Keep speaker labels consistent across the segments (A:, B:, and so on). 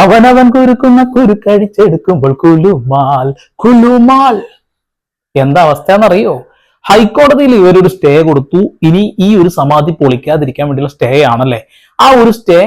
A: അവനവൻ കുരുക്കുന്ന കുരുക്കഴിച്ചെടുക്കുമ്പോൾ കുലുമാൽ കുലുമാൽ. എന്താ അവസ്ഥ എന്നറിയോ ഹൈക്കോടതിയിൽ ഇവരൊരു സ്റ്റേ കൊടുത്തു. ഇനി ഈ ഒരു സമാധി പൊളിക്കാതിരിക്കാൻ വേണ്ടിയുള്ള സ്റ്റേ ആണല്ലേ? ആ ഒരു സ്റ്റേ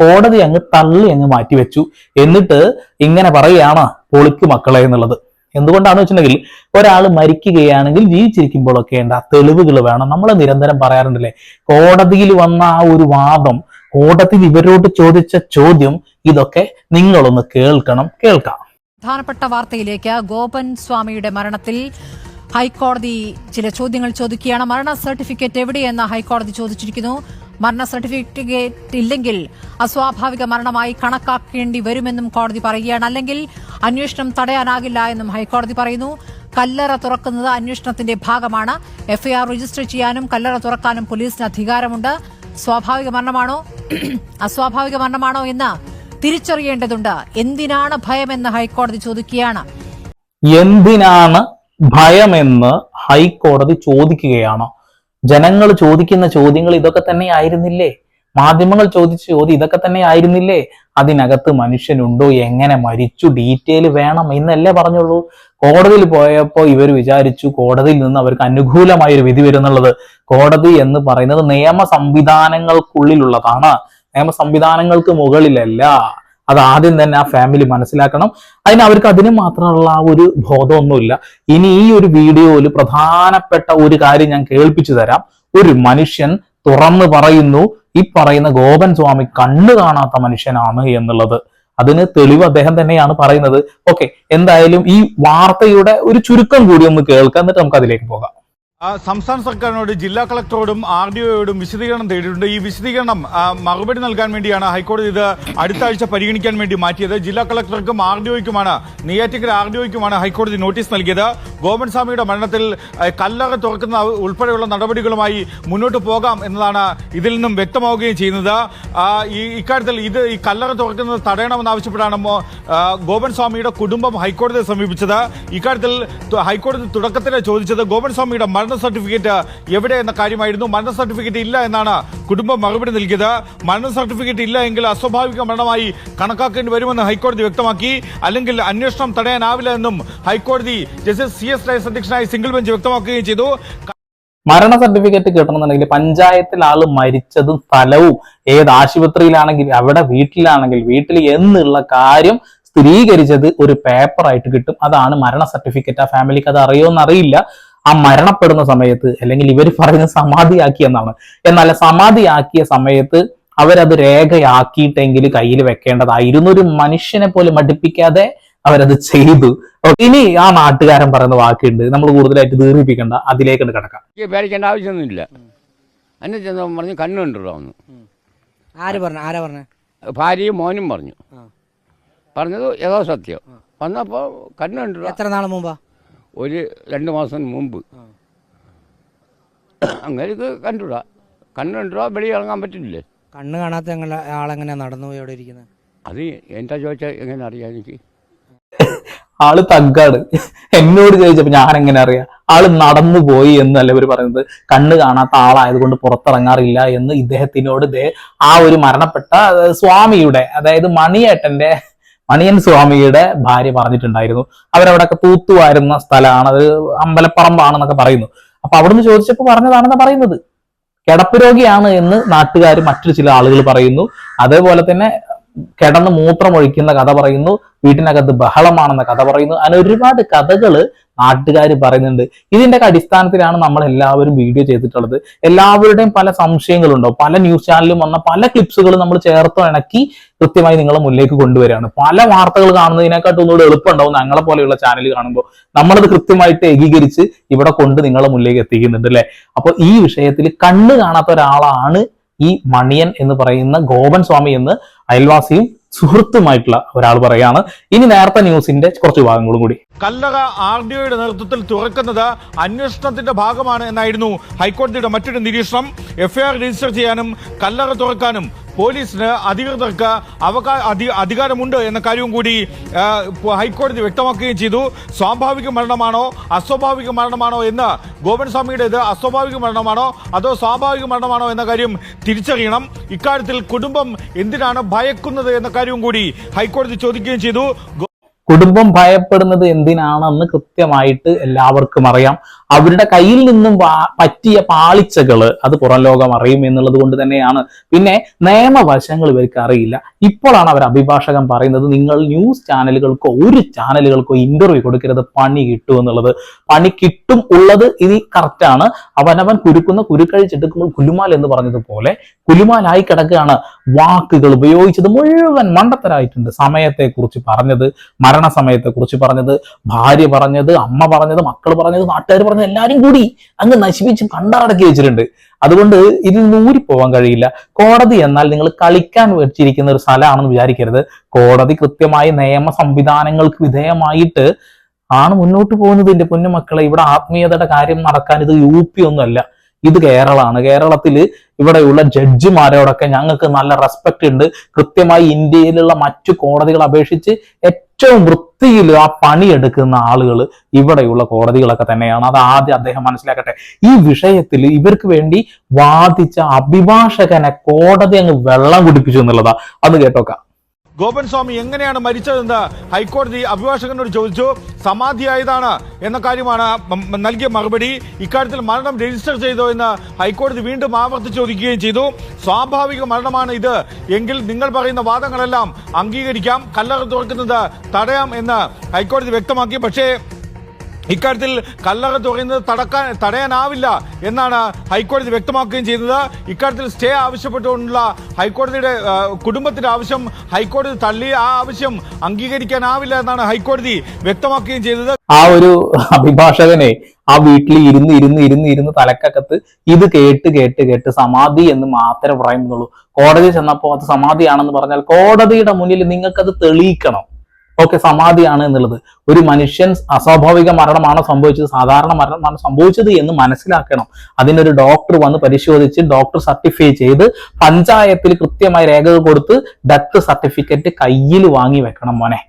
A: കോടതി അങ്ങ് തള്ളി അങ്ങ് മാറ്റിവെച്ചു. എന്നിട്ട് ഇങ്ങനെ പറയുകയാണ് പൊളിക്ക് മക്കളെ എന്നുള്ളത്. എന്തുകൊണ്ടാണെന്ന് വെച്ചിട്ടുണ്ടെങ്കിൽ ഒരാൾ മരിക്കുകയാണെങ്കിൽ ജീവിച്ചിരിക്കുമ്പോഴൊക്കെ ഉണ്ട് ആ തെളിവുകൾ വേണം. നമ്മൾ നിരന്തരം പറയാറുണ്ടല്ലേ കോടതിയിൽ വന്ന ആ ഒരു വാദം കോടതി ഇവരോട് ചോദിച്ച ചോദ്യം ഇതൊക്കെ നിങ്ങളൊന്ന് കേൾക്കണം കേൾക്കാം.
B: പ്രധാനപ്പെട്ട വാർത്തയിലേക്ക് ഗോപൻ സ്വാമിയുടെ മരണത്തിൽ ഹൈക്കോടതി ചില ചോദ്യങ്ങൾ ചോദിക്കുകയാണ്. മരണ സർട്ടിഫിക്കറ്റ് എവിടെയെന്ന് ഹൈക്കോടതി ചോദിച്ചിരിക്കുന്നു. മരണ സർട്ടിഫിക്കറ്റ് ഇല്ലെങ്കിൽ അസ്വാഭാവിക മരണമായി കണക്കാക്കേണ്ടി വരുമെന്നും കോടതി പറയുകയാണ്. അല്ലെങ്കിൽ അന്വേഷണം തടയാനാകില്ല എന്നും ഹൈക്കോടതി പറയുന്നു. കല്ലറ തുറക്കുന്നത് അന്വേഷണത്തിന്റെ ഭാഗമാണ്. എഫ്ഐആർ രജിസ്റ്റർ ചെയ്യാനും കല്ലറ തുറക്കാനും പോലീസിന് അധികാരമുണ്ട്. സ്വാഭാവിക മരണമാണോ? അസ്വാഭാവിക മരണമാണോ എന്ന് തിരിച്ചറിയേണ്ടതുണ്ട്. എന്തിനാണ് ഭയമെന്ന് ഹൈക്കോടതി ചോദിക്കുകയാണ്.
A: എന്തിനാണ് ഭയമെന്ന് ഹൈക്കോടതി ചോദിക്കുകയാണ്. ജനങ്ങൾ ചോദിക്കുന്ന ചോദ്യങ്ങൾ ഇതൊക്കെ തന്നെ ആയിരുന്നില്ലേ? മാധ്യമങ്ങൾ ചോദിച്ച ചോദ്യം ഇതൊക്കെ തന്നെ ആയിരുന്നില്ലേ? അതിനകത്ത് മനുഷ്യനുണ്ടോ? എങ്ങനെ മരിച്ചു? ഡീറ്റെയിൽ വേണം എന്നല്ലേ പറഞ്ഞുള്ളൂ. കോടതിയിൽ പോയപ്പോൾ ഇവർ വിചാരിച്ചു കോടതിയിൽ നിന്ന് അവർക്ക് അനുകൂലമായ ഒരു വിധി വരുന്നുള്ളത് കോടതി എന്ന് പറയുന്നത് നിയമ സംവിധാനങ്ങൾക്കുള്ളിലുള്ളതാണ് നിയമ സംവിധാനങ്ങൾക്ക് മുകളിലല്ല. അത് ആദ്യം തന്നെ ആ ഫാമിലി മനസ്സിലാക്കണം. അതിന് അവർക്ക് അതിന് മാത്രമുള്ള ആ ഒരു ബോധമൊന്നുമില്ല. ഇനി ഈ ഒരു വീഡിയോയിൽ പ്രധാനപ്പെട്ട ഒരു കാര്യം ഞാൻ കേൾപ്പിച്ചു തരാം. ഒരു മനുഷ്യൻ തുറന്നു പറയുന്നു ഈ പറയുന്ന ഗോപൻ സ്വാമി കണ്ണു കാണാത്ത മനുഷ്യനാണ് എന്നുള്ളത്. അതിന് തെളിവ് അദ്ദേഹം തന്നെയാണ് പറയുന്നത്. ഓക്കെ എന്തായാലും ഈ വാർത്തയുടെ ഒരു ചുരുക്കം കൂടി ഒന്ന് കേൾക്കാം. എന്നിട്ട് നമുക്ക് അതിലേക്ക് പോകാം.
C: സംസ്ഥാന സർക്കാരിനോട് ജില്ലാ കളക്ടറോടും ആർ ഡി ഒയോടും വിശദീകരണം തേടിയിട്ടുണ്ട്. ഈ വിശദീകരണം മറുപടി നൽകാൻ വേണ്ടിയാണ് ഹൈക്കോടതി ഇത് അടുത്ത ആഴ്ച പരിഗണിക്കാൻ വേണ്ടി മാറ്റിയത്. ജില്ലാ കളക്ടർക്കും ആർ ഡി ഒയ്ക്കുമാണ് നെയ്യാറ്റിക്കര ആർ ഡി ഒയ്ക്കുമാണ് ഹൈക്കോടതി നോട്ടീസ് നൽകിയത്. ഗോപൻ സ്വാമിയുടെ മരണത്തിൽ കല്ലറ തുറക്കുന്ന ഉൾപ്പെടെയുള്ള നടപടികളുമായി മുന്നോട്ട് പോകാം എന്നതാണ് ഇതിൽ നിന്നും വ്യക്തമാവുകയും ചെയ്യുന്നത്. ഈ ഇക്കാര്യത്തിൽ ഇത് ഈ കല്ലറ തുറക്കുന്നത് തടയണമെന്നാവശ്യപ്പെട്ടാണ് ഗോപൻ സ്വാമിയുടെ കുടുംബം ഹൈക്കോടതിയെ സമീപിച്ചത്. ഇക്കാര്യത്തിൽ ഹൈക്കോടതി തുടക്കത്തിലെ ചോദിച്ചത്. ഗോപൻ സ്വാമിയുടെ മരണ സർട്ടിഫിക്കറ്റ് എവിടെ എന്ന കാര്യമായിരുന്നു. മരണ സർട്ടിഫിക്കറ്റ് ഇല്ല എന്നാണ് കുടുംബം മറുപടി നൽകിയത്. മരണ സർട്ടിഫിക്കറ്റ് ഇല്ല എങ്കിൽ അസ്വാഭാവിക മരണമായി കണക്കാക്കേണ്ടി വരുമെന്ന് ഹൈക്കോടതി വ്യക്തമാക്കി. അല്ലെങ്കിൽ അന്വേഷണം തടയാനാവില്ല എന്നും ഹൈക്കോടതി ജസ്റ്റിസ് സി എസ് റൈസ് അധ്യക്ഷനായ സിംഗിൾ ബെഞ്ച് വ്യക്തമാക്കുകയും ചെയ്തു.
A: മരണ സർട്ടിഫിക്കറ്റ് കിട്ടണമെന്നുണ്ടെങ്കിൽ പഞ്ചായത്തിൽ ആൾ മരിച്ചതും സ്ഥലവും ഏത് ആശുപത്രിയിലാണെങ്കിൽ അവിടെ വീട്ടിലാണെങ്കിൽ വീട്ടിൽ എന്നുള്ള കാര്യം സ്ഥിരീകരിച്ചത് ഒരു പേപ്പറായിട്ട് കിട്ടും. അതാണ് മരണ സർട്ടിഫിക്കറ്റ്. ആ ഫാമിലിക്ക് അത് അറിയോ അറിയില്ല. ആ മരണപ്പെടുന്ന സമയത്ത് അല്ലെങ്കിൽ ഇവർ പറയുന്ന സമാധിയാക്കി എന്നാണ്. എന്നാൽ സമാധിയാക്കിയ സമയത്ത് അവരത് രേഖയാക്കിയിട്ടെങ്കിൽ കയ്യിൽ വെക്കേണ്ടതായിരുന്നു. ഒരു മനുഷ്യനെ പോലെ മടുപ്പിക്കാതെ അവരത് ചെയ്തു. ഇനി ആ നാട്ടുകാരൻ പറയുന്ന വാക്കുണ്ട്. നമ്മൾ കൂടുതലായിട്ട് ദീർഘിപ്പിക്കണ്ട. അതിലേക്ക് കിടക്കാം.
D: പേടിക്കേണ്ട ആവശ്യമൊന്നുമില്ല. എന്നെ ചെന്ന് പറഞ്ഞു കണ്ണു കണ്ടിട്ടോ വന്നു
E: ആര് പറഞ്ഞു? ആരാ പറഞ്ഞ?
D: ഭാര്യയും മോനും പറഞ്ഞു. പറഞ്ഞത് ഏതോ സത്യം വന്നപ്പോൾ കണ്ണു കണ്ടിട്ടോ
E: എത്ര നാൾ മുമ്പാ?
D: ഒരു രണ്ട് മാസം മുമ്പ്. അങ്ങനെ കണ്ടുടാ കണ്ണ് കണ്ടിട്ടോ വെളിയിൽ ഇറങ്ങാൻ പറ്റില്ലേ
E: കണ്ണ് കാണാത്ത ഞങ്ങൾ ആളെങ്ങനെയാ നടന്നു പോയി അവിടെ ഇരിക്കുന്നത്
D: അത് എന്താ ചോദിച്ചാൽ എങ്ങനെ അറിയാം എനിക്ക്?
A: ആൾ തഗ്ഗാണ്. എന്നോട് ചോദിച്ചപ്പോ ഞാൻ എങ്ങനെ അറിയാം? ആൾ നടന്നു പോയി എന്നല്ല ഇവർ പറയുന്നത്. കണ്ണ് കാണാത്ത ആളായതുകൊണ്ട് പുറത്തിറങ്ങാറില്ല എന്ന് ഇദ്ദേഹത്തിനോട് ദേ ആ ഒരു മരണപ്പെട്ട സ്വാമിയുടെ അതായത് മണിയേട്ടന്റെ മണിയൻ സ്വാമിയുടെ ഭാര്യ പറഞ്ഞിട്ടുണ്ടായിരുന്നു. അവരവിടെയൊക്കെ തൂത്തുവാരുന്ന സ്ഥലമാണ്. അത് അമ്പലപ്പറമ്പാണെന്നൊക്കെ പറയുന്നു. അപ്പൊ അവിടുന്ന് ചോദിച്ചപ്പോൾ പറഞ്ഞതാണെന്ന് പറയുന്നത്. കിടപ്പ് രോഗിയാണ് എന്ന് നാട്ടുകാർ മറ്റു ചില ആളുകൾ പറയുന്നു. അതേപോലെ തന്നെ കിടന്ന് മൂത്രമൊഴിക്കുന്ന കഥ പറയുന്നു. വീട്ടിനകത്ത് ബഹളമാണെന്ന കഥ പറയുന്നു. അങ്ങനെ ഒരുപാട് കഥകൾ നാട്ടുകാർ പറയുന്നുണ്ട്. ഇതിന്റെ ഒക്കെ അടിസ്ഥാനത്തിലാണ് നമ്മൾ എല്ലാവരും വീഡിയോ ചെയ്തിട്ടുള്ളത്. എല്ലാവരുടെയും പല സംശയങ്ങളുണ്ടോ? പല ന്യൂസ് ചാനലിലും വന്ന പല ക്ലിപ്സുകളും നമ്മൾ ചേർത്ത് ഇണക്കി കൃത്യമായി നിങ്ങളെ മുന്നിലേക്ക് കൊണ്ടുവരികയാണ്. പല വാർത്തകൾ കാണുന്നതിനെക്കാട്ടും ഒന്നുകൂടെ എളുപ്പമുണ്ടാവും ഞങ്ങളെ പോലെയുള്ള ചാനൽ കാണുമ്പോൾ. നമ്മളത് കൃത്യമായിട്ട് ഏകീകരിച്ച് ഇവിടെ കൊണ്ട് നിങ്ങളെ മുന്നിലേക്ക് എത്തിക്കുന്നുണ്ട് അല്ലെ? അപ്പൊ ഈ വിഷയത്തിൽ കണ്ണ് കാണാത്ത ഒരാളാണ് ഈ മണിയൻ എന്ന് പറയുന്ന ഗോപൻ സ്വാമി എന്ന് അയൽവാസിയും സുഹൃത്തുമായിട്ടുള്ള ഒരാൾ പറയാണ് ഇനി നേരത്തെ ന്യൂസിന്റെ കുറച്ച് ഭാഗങ്ങളും കൂടി.
C: കല്ലറ ആർ ഡി ഒയുടെ നേതൃത്വത്തിൽ തുറക്കുന്നത് അന്വേഷണത്തിന്റെ ഭാഗമാണ് എന്നായിരുന്നു ഹൈക്കോടതിയുടെ മറ്റൊരു നിരീക്ഷണം. എഫ്ഐആർ രജിസ്റ്റർ ചെയ്യാനും കല്ലറ തുറക്കാനും പോലീസിന് അധികൃതർക്ക് അവകാ അധി- അധികാരമുണ്ട് എന്ന കാര്യവും കൂടി ഹൈക്കോടതി വ്യക്തമാക്കുകയും ചെയ്തു. സ്വാഭാവിക മരണമാണോ അസ്വാഭാവിക മരണമാണോ എന്ന് ഗോപൻസ്വാമിയുടേത് അസ്വാഭാവിക മരണമാണോ അതോ സ്വാഭാവിക മരണമാണോ എന്ന കാര്യം തിരിച്ചറിയണം. ഇക്കാര്യത്തിൽ കുടുംബം എന്തിനാണ് ഭയക്കുന്നത് എന്ന കാര്യവും കൂടി ഹൈക്കോടതി ചോദിക്കുകയും ചെയ്തു.
A: കുടുംബം ഭയപ്പെടുന്നത് എന്തിനാണെന്ന് കൃത്യമായിട്ട് എല്ലാവർക്കും അറിയാം. അവരുടെ കയ്യിൽ നിന്നും പറ്റിയ പാളിച്ചകൾ അത് പുറം ലോകം അറിയും എന്നുള്ളത് കൊണ്ട് തന്നെയാണ്. പിന്നെ നിയമവശങ്ങൾ ഇവർക്ക് അറിയില്ല. ഇപ്പോഴാണ് അവർ അഭിഭാഷകൻ പറയുന്നത് നിങ്ങൾ ന്യൂസ് ചാനലുകൾക്കോ ഒരു ചാനലുകൾക്കോ ഇന്റർവ്യൂ കൊടുക്കരുത്. പണി കിട്ടും എന്നുള്ളത്. പണി കിട്ടും ഉള്ളത് ഇനി കറക്റ്റാണ് അവനവൻ കുരുക്കുന്ന കുരുക്കഴിച്ചെടുക്കുമ്പോൾ കുലുമാൽ എന്ന് പറഞ്ഞതുപോലെ കുലുമാലായി കിടക്കുകയാണ്. വാക്കുകൾ ഉപയോഗിച്ചത് മുഴുവൻ മണ്ടത്തരായിട്ടുണ്ട്. സമയത്തെക്കുറിച്ച് പറഞ്ഞത് മരണസമയത്തെക്കുറിച്ച് പറഞ്ഞത് ഭാര്യ പറഞ്ഞത് അമ്മ പറഞ്ഞത് മക്കൾ പറഞ്ഞത് നാട്ടുകാർ പറഞ്ഞത് എല്ലാവരും കൂടി അങ്ങ് നശിപ്പിച്ച് കണ്ടടക്കി വെച്ചിട്ടുണ്ട്. അതുകൊണ്ട് ഇതിൽ നിന്ന് ഊരിപ്പോവാൻ കഴിയില്ല. കോടതി എന്നാൽ നിങ്ങൾ കളിക്കാൻ വെച്ചിരിക്കുന്ന ഒരു സ്ഥലമാണെന്ന് വിചാരിക്കരുത്. കോടതി കൃത്യമായി നിയമ സംവിധാനങ്ങൾക്ക് വിധേയമായിട്ട് ആണ് മുന്നോട്ട് പോകുന്നത്. എന്റെ പൊന്നുമക്കളെ ഇവിടെ ആത്മീയതയുടെ കാര്യം നടക്കാൻ ഇത് യു പി ഒന്നുമല്ല. ഇത് കേരളമാണ്. കേരളത്തിൽ ഇവിടെയുള്ള ജഡ്ജിമാരോടൊക്കെ ഞങ്ങൾക്ക് നല്ല റെസ്പെക്ട് ഉണ്ട്. കൃത്യമായി ഇന്ത്യയിലുള്ള മറ്റു കോടതികളെ അപേക്ഷിച്ച് ഏറ്റവും വൃത്തിയിൽ ആ പണിയെടുക്കുന്ന ആളുകൾ ഇവിടെയുള്ള കോടതികളൊക്കെ തന്നെയാണ്. അത് ആദ്യം അദ്ദേഹം മനസ്സിലാക്കട്ടെ. ഈ വിഷയത്തിൽ ഇവർക്ക് വേണ്ടി വാദിച്ച അഭിഭാഷകനെ കോടതി അങ്ങ് വെള്ളം കുടിപ്പിച്ചു എന്നുള്ളതാ. അത് കേട്ടോക്കാം.
C: ഗോപൻ സ്വാമി എങ്ങനെയാണ് മരിച്ചതെന്ന് ഹൈക്കോടതി അഭിഭാഷകനോട് ചോദിച്ചു. സമാധിയായതാണ് എന്ന കാര്യമാണ് നൽകിയ മറുപടി. ഇക്കാര്യത്തിൽ മരണം രജിസ്റ്റർ ചെയ്തോ എന്ന് ഹൈക്കോടതി വീണ്ടും ആവർത്തിച്ച് ചോദിക്കുകയും ചെയ്തു. സ്വാഭാവിക മരണമാണ് ഇത്. എങ്കിൽ നിങ്ങൾ പറയുന്ന വാദങ്ങളെല്ലാം അംഗീകരിക്കാം. കല്ലറ തുറക്കുന്നത് തടയാം എന്ന് ഹൈക്കോടതി വ്യക്തമാക്കി. പക്ഷേ ഇക്കാര്യത്തിൽ കല്ലറ തുറയുന്നത് തടക്കാൻ തടയാനാവില്ല എന്നാണ് ഹൈക്കോടതി വ്യക്തമാക്കുകയും ചെയ്യുന്നത് ഇക്കാര്യത്തിൽ സ്റ്റേ ആവശ്യപ്പെട്ടുകൊണ്ടുള്ള ഹൈക്കോടതിയുടെ കുടുംബത്തിന്റെ ആവശ്യം ഹൈക്കോടതി തള്ളി ആ ആവശ്യം അംഗീകരിക്കാനാവില്ല എന്നാണ് ഹൈക്കോടതി വ്യക്തമാക്കുകയും ചെയ്തത്.
A: ആ ഒരു അഭിഭാഷകനെ ആ വീട്ടിൽ ഇരുന്ന് ഇരുന്ന് ഇരുന്ന് ഇരുന്ന് തലക്കകത്ത് ഇത് കേട്ട് കേട്ട് കേട്ട് സമാധി എന്ന് മാത്രമേ പറയുന്നുള്ളൂ. കോടതി ചെന്നപ്പോൾ അത് സമാധിയാണെന്ന് പറഞ്ഞാൽ കോടതിയുടെ മുന്നിൽ നിങ്ങൾക്കത് തെളിയിക്കണം. ഓക്കെ സമാധിയാണ് എന്നുള്ളത്. ഒരു മനുഷ്യൻ അസ്വാഭാവിക മരണമാണോ സംഭവിച്ചത്? സാധാരണ മരണമാണോ സംഭവിച്ചത് എന്ന് മനസ്സിലാക്കണം. അതിനൊരു ഡോക്ടർ വന്ന് പരിശോധിച്ച് ഡോക്ടർ സർട്ടിഫൈ ചെയ്ത് പഞ്ചായത്തിൽ കൃത്യമായി രേഖകൾ കൊടുത്ത് ഡെത്ത് സർട്ടിഫിക്കറ്റ് കയ്യിൽ വാങ്ങി വെക്കണം മോനെ.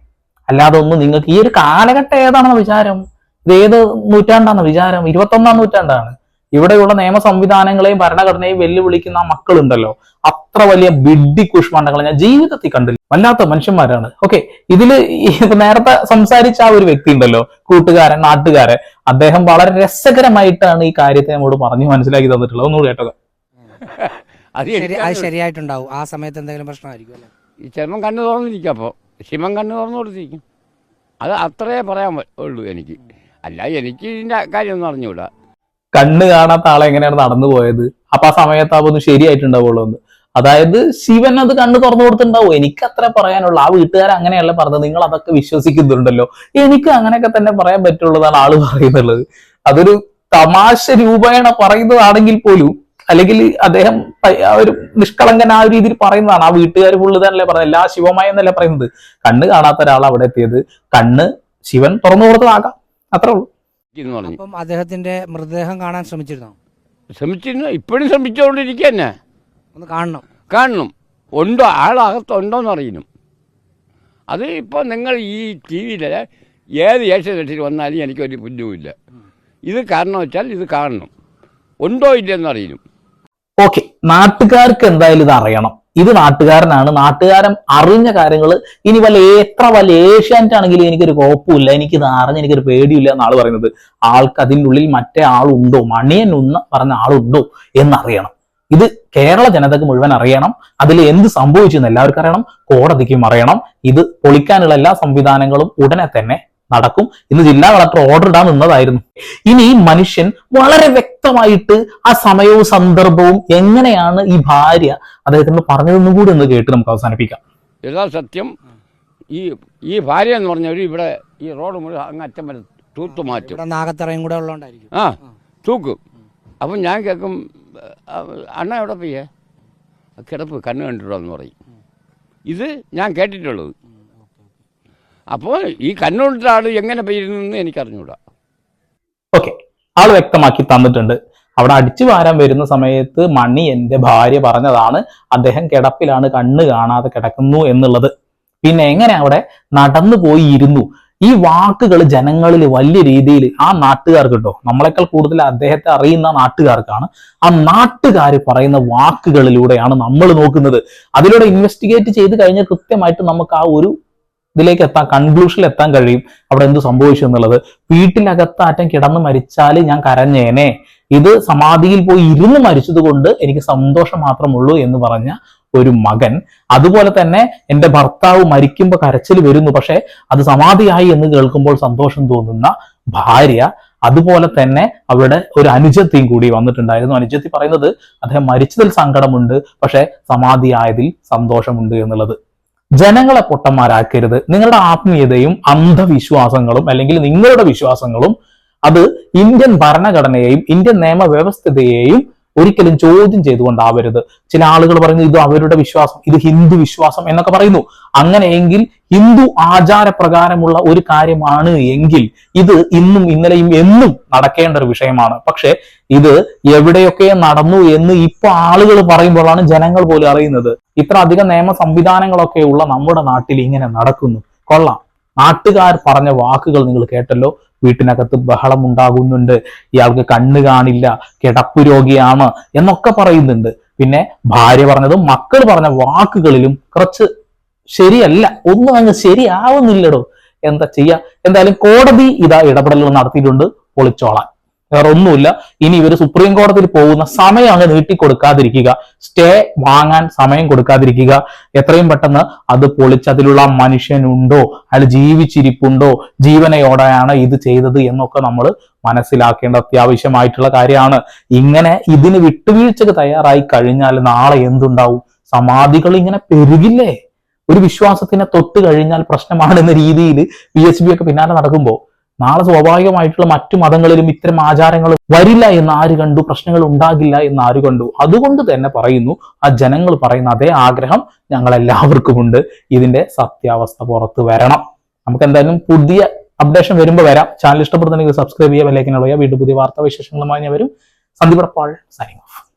A: അല്ലാതെ ഒന്നും നിങ്ങൾക്ക് ഈ ഒരു കാലഘട്ടം ഏതാണെന്ന വിചാരം? ഇത് ഏത് നൂറ്റാണ്ടാണ് വിചാരം? ഇരുപത്തൊന്നാം നൂറ്റാണ്ടാണ്. ഇവിടെയുള്ള നിയമ സംവിധാനങ്ങളെയും ഭരണഘടനയും വെല്ലുവിളിക്കുന്ന മക്കളുണ്ടല്ലോ. അത്ര വലിയ ബിഡ്ഡി കുഷ്മാണ്ടങ്ങൾ ഞാൻ ജീവിതത്തിൽ കണ്ടില്ല. വല്ലാത്ത മനുഷ്യന്മാരാണ്. ഓക്കെ ഇതിൽ നേരത്തെ സംസാരിച്ച ആ ഒരു വ്യക്തി ഉണ്ടല്ലോ കൂട്ടുകാരൻ നാട്ടുകാരൻ. അദ്ദേഹം വളരെ രസകരമായിട്ടാണ് ഈ കാര്യത്തെ നമ്മോട് പറഞ്ഞു മനസ്സിലാക്കി തന്നിട്ടുള്ളത്. ഒന്ന് കേട്ടത്
D: അത്
E: ശരിയായിട്ടുണ്ടാവും. ആ സമയത്ത് എന്തെങ്കിലും പ്രശ്നമായിരിക്കും
D: ഈ കണ്ണ് തുറന്നിരിക്കും അപ്പോൾ ശിവൻ കണ്ണു തുറന്നു കൊടുത്തിരിക്കും. അത് അത്രേ പറയാൻ ഉള്ളൂ എനിക്ക്. അല്ല എനിക്ക് ഇതിന്റെ കാര്യമൊന്നും അറിഞ്ഞുകൂടാ.
A: കണ്ണ് കാണാത്ത ആളെ എങ്ങനെയാണ് നടന്നു പോയത്? അപ്പൊ ആ സമയത്ത് അപ്പൊ ഒന്ന് ശരിയായിട്ടുണ്ടാവുള്ളൂ എന്ന്. അതായത് ശിവൻ അത് കണ്ണ് തുറന്നു കൊടുത്തിട്ടുണ്ടാവും. എനിക്ക് അത്ര പറയാനുള്ള. ആ വീട്ടുകാർ അങ്ങനെയല്ല പറഞ്ഞത്. നിങ്ങൾ അതൊക്കെ വിശ്വസിക്കുന്നുണ്ടല്ലോ. എനിക്ക് അങ്ങനെയൊക്കെ തന്നെ പറയാൻ പറ്റുള്ളതാണ് ആൾ പറയുന്നുള്ളത് അതൊരു തമാശ രൂപേണ പറയുന്നതാണെങ്കിൽ പോലും അല്ലെങ്കിൽ അദ്ദേഹം ഒരു നിഷ്കളങ്കൻ ആ ഒരു രീതിയിൽ പറയുന്നതാണ്. ആ വീട്ടുകാർ ഫുള്ള് തന്നെ പറയുന്നത് എല്ലാ ശിവമായ എന്നല്ലേ പറയുന്നത്. കണ്ണ് കാണാത്ത ഒരാൾ അവിടെ എത്തിയത്. കണ്ണ് ശിവൻ തുറന്നു കൊടുത്തതാകാം. അത്രേ ഉള്ളൂ.
D: എന്ന് പറഞ്ഞു.
E: അപ്പം അദ്ദേഹത്തിന്റെ മൃതദേഹം കാണാൻ ശ്രമിച്ചിരുന്നോ?
D: ശ്രമിച്ചിരുന്നു. ഇപ്പോഴും ശ്രമിച്ചുകൊണ്ടിരിക്കുക തന്നെ.
E: ഒന്ന് കാണണം.
D: കാണണം. ഉണ്ടോ? ആളകത്തുണ്ടോന്ന് അറിയണം. അത് ഇപ്പോൾ നിങ്ങൾ ഈ ടി വിയിൽ ഏത് ഏഷ്യനെറ്റിൽ വന്നാലും എനിക്കൊരു ബുദ്ധിമുട്ടില്ല ഇത് കാരണം വെച്ചാൽ ഇത് കാണണം. ഉണ്ടോ ഇല്ലെന്ന് അറിയണം.
A: ഓക്കെ. നാട്ടുകാർക്ക് എന്തായാലും ഇത് അറിയണം. ഇത് നാട്ടുകാരനാണ്. നാട്ടുകാരൻ അറിഞ്ഞ കാര്യങ്ങൾ ഇനി വല്ല എത്ര വല്ല ഏഷ്യാനെറ്റ് ആണെങ്കിലും എനിക്കൊരു കുഴപ്പമില്ല എനിക്കിത് അറിഞ്ഞ് എനിക്കൊരു പേടിയില്ല എന്നാൾ പറയുന്നത്. ആൾക്ക് അതിനുള്ളിൽ മറ്റേ ആളുണ്ടോ? മണിയൻ ഉന്ന പറഞ്ഞ ആളുണ്ടോ എന്നറിയണം. ഇത് കേരള ജനതക്ക് മുഴുവൻ അറിയണം. അതിൽ എന്ത് സംഭവിച്ചു എന്ന് എല്ലാവർക്കും അറിയണം. കോടതിക്കും അറിയണം. ഇത് പൊളിക്കാനുള്ള എല്ലാ സംവിധാനങ്ങളും ഉടനെ തന്നെ നടക്കും ഇന്ന് ജില്ലാ കളക്ടർ ഓർഡർ ഇടാൻ നിന്നതായിരുന്നു. ഇനി ഈ മനുഷ്യൻ വളരെ വ്യക്തമായിട്ട് ആ സമയവും സന്ദർഭവും എങ്ങനെയാണ് ഈ ഭാര്യ അദ്ദേഹത്തിന് പറഞ്ഞതെന്നും കൂടി ഒന്ന് കേട്ട് നമുക്ക് അവസാനിപ്പിക്കാം.
D: എല്ലാ യഥാസത്യം ഈ ഈ ഭാര്യ എന്ന് പറഞ്ഞവർ ഇവിടെ ഈ റോഡ് മുഴുവൻ അങ്ങ് അറ്റം വരെ തൂത്ത് മാറ്റും.
E: നാഗത്തറയും കൂടെ ഉള്ളതുകൊണ്ടായിരിക്കും.
D: ആ തൂക്കും. അപ്പം ഞാൻ കേൾക്കും "ആ, അണ്ണ എവിടെ പോയേ? കിടപ്പ് കണ്ണ് കണ്ടിട്ടുള്ളതെന്ന് എന്ന് പറയും. ഇത് ഞാൻ കേട്ടിട്ടുള്ളത്. അപ്പോൾ ഈ കണ്ണുകൊണ്ടിട്ട ആൾ എങ്ങനെ എനിക്ക് എനിക്കറിഞ്ഞൂടാ.
A: ഓക്കെ. ആൾ വ്യക്തമാക്കി തന്നിട്ടുണ്ട്. അവിടെ അടിച്ചു വാരാൻ വരുന്ന സമയത്ത് മണി എന്റെ ഭാര്യ പറഞ്ഞതാണ് അദ്ദേഹം കിടപ്പിലാണ് കണ്ണ് കാണാതെ കിടക്കുന്നു എന്നുള്ളത്. പിന്നെ എങ്ങനെ അവിടെ നടന്നു പോയി ഇരുന്നു? ഈ വാക്കുകൾ ജനങ്ങളിൽ വലിയ രീതിയിൽ ആ നാട്ടുകാർക്ക് കേട്ടോ നമ്മളെക്കാൾ കൂടുതൽ അദ്ദേഹത്തെ അറിയുന്ന നാട്ടുകാർക്കാണ്. ആ നാട്ടുകാർ പറയുന്ന വാക്കുകളിലൂടെയാണ് നമ്മൾ നോക്കുന്നത്. അതിലൂടെ ഇൻവെസ്റ്റിഗേറ്റ് ചെയ്ത് കഴിഞ്ഞാൽ കൃത്യമായിട്ട് നമുക്ക് ആ ഒരു ഇതിലേക്ക് എത്താൻ കൺക്ലൂഷനിൽ എത്താൻ കഴിയും. അവിടെ എന്ത് സംഭവിച്ചു എന്നുള്ളത്. വീട്ടിനകത്ത് ആറ്റം കിടന്ന് മരിച്ചാൽ ഞാൻ കരഞ്ഞേനെ. ഇത് സമാധിയിൽ പോയി ഇരുന്ന് മരിച്ചത് കൊണ്ട് എനിക്ക് സന്തോഷം മാത്രമുള്ളൂ എന്ന് പറഞ്ഞ ഒരു മകൻ. അതുപോലെ തന്നെ എന്റെ ഭർത്താവ് മരിക്കുമ്പോൾ കരച്ചിൽ വരുന്നു. പക്ഷെ അത് സമാധിയായി എന്ന് കേൾക്കുമ്പോൾ സന്തോഷം തോന്നുന്ന ഭാര്യ. അതുപോലെ തന്നെ അവിടെ ഒരു അനുജത്തിയും കൂടി വന്നിട്ടുണ്ടായിരുന്നു. അനുജത്തി പറയുന്നത് അദ്ദേഹം മരിച്ചതിൽ സങ്കടമുണ്ട്. പക്ഷെ സമാധിയായതിൽ സന്തോഷമുണ്ട് എന്നുള്ളത്. ജനങ്ങളെ പൊട്ടന്മാരാക്കരുത്. നിങ്ങളുടെ ആത്മീയതയും അന്ധവിശ്വാസങ്ങളും അല്ലെങ്കിൽ നിങ്ങളുടെ വിശ്വാസങ്ങളും അത് ഇന്ത്യൻ ഭരണഘടനയെയും ഇന്ത്യൻ നിയമവ്യവസ്ഥതയെയും ഒരിക്കലും ചോദ്യം ചെയ്തുകൊണ്ടാവരുത്. ചില ആളുകൾ പറയുന്നു ഇത് അവരുടെ വിശ്വാസം ഇത് ഹിന്ദു വിശ്വാസം എന്നൊക്കെ പറയുന്നു. അങ്ങനെയെങ്കിൽ ഹിന്ദു ആചാരപ്രകാരമുള്ള ഒരു കാര്യമാണ് എങ്കിൽ ഇത് ഇന്നും ഇന്നലെയും എന്നും നടക്കേണ്ട ഒരു വിഷയമാണ്. പക്ഷേ ഇത് എവിടെയൊക്കെ നടന്നു എന്ന് ഇപ്പൊ ആളുകൾ പറയുമ്പോഴാണ് ജനങ്ങൾ പോലും അറിയുന്നത്. ഇത്ര അധികം നിയമ സംവിധാനങ്ങളൊക്കെ ഉള്ള നമ്മുടെ നാട്ടിൽ ഇങ്ങനെ നടക്കുന്നു. കൊള്ളാം. നാട്ടുകാർ പറഞ്ഞ വാക്കുകൾ നിങ്ങൾ കേട്ടല്ലോ. വീട്ടിനകത്ത് ബഹളം ഉണ്ടാകുന്നുണ്ട് ഇയാൾക്ക് കണ്ണ് കാണില്ല കിടപ്പ് രോഗിയാണ് എന്നൊക്കെ പറയുന്നുണ്ട്. പിന്നെ ഭാര്യ പറഞ്ഞതും മക്കൾ പറഞ്ഞ വാക്കുകളിലും കുറച്ച് ശരിയല്ല ഒന്നും അങ്ങ് ശരിയാവുന്നില്ലടോ. എന്താ ചെയ്യാ? എന്തായാലും കോടതി ഇതാ ഇടപെടലുകൾ നടത്തിയിട്ടുണ്ട്. പൊളിച്ചോളാൻ. വേറെ ഒന്നുമില്ല ഇനി ഇവർ സുപ്രീം കോടതിയിൽ പോകുന്ന സമയം അങ്ങ് നീട്ടിക്കൊടുക്കാതിരിക്കുക. സ്റ്റേ വാങ്ങാൻ സമയം കൊടുക്കാതിരിക്കുക. എത്രയും പെട്ടെന്ന് അത് പൊളിച്ച് അതിലുള്ള മനുഷ്യനുണ്ടോ? അയാൾ ജീവിച്ചിരിപ്പുണ്ടോ? ജീവനയോടെയാണ് ഇത് ചെയ്തത് എന്നൊക്കെ നമ്മൾ മനസ്സിലാക്കേണ്ട അത്യാവശ്യമായിട്ടുള്ള കാര്യമാണ്. ഇങ്ങനെ ഇതിന് വിട്ടുവീഴ്ചക്ക് തയ്യാറായി കഴിഞ്ഞാൽ നാളെ എന്തുണ്ടാവും? സമാധികൾ ഇങ്ങനെ പെരുകില്ലേ? ഒരു വിശ്വാസത്തിനെ തൊട്ട് കഴിഞ്ഞാൽ പ്രശ്നമാണെന്ന രീതിയിൽ പി ബി ഒക്കെ പിന്നാലെ നടക്കുമ്പോൾ നാളെ സ്വാഭാവികമായിട്ടുള്ള മറ്റു മതങ്ങളിലും ഇത്തരം ആചാരങ്ങൾ വരില്ല എന്ന് ആര് കണ്ടു? പ്രശ്നങ്ങൾ ഉണ്ടാകില്ല എന്ന് ആര് കണ്ടു? അതുകൊണ്ട് തന്നെ പറയുന്നു ആ ജനങ്ങൾ പറയുന്ന അതേ ആഗ്രഹം ഉണ്ട്. ഇതിന്റെ സത്യാവസ്ഥ പുറത്ത് വരണം. നമുക്ക് എന്തായാലും പുതിയ അപ്ഡേഷൻ വരുമ്പോൾ വരാം. ചാനൽ ഇഷ്ടപ്പെടുന്നുണ്ടെങ്കിൽ സബ്സ്ക്രൈബ് ചെയ്യുക അറിയുക വീണ്ടും പുതിയ വാർത്താ വിശേഷങ്ങളുമായി ഞാൻ വരും. Sandeep പാൾ signing off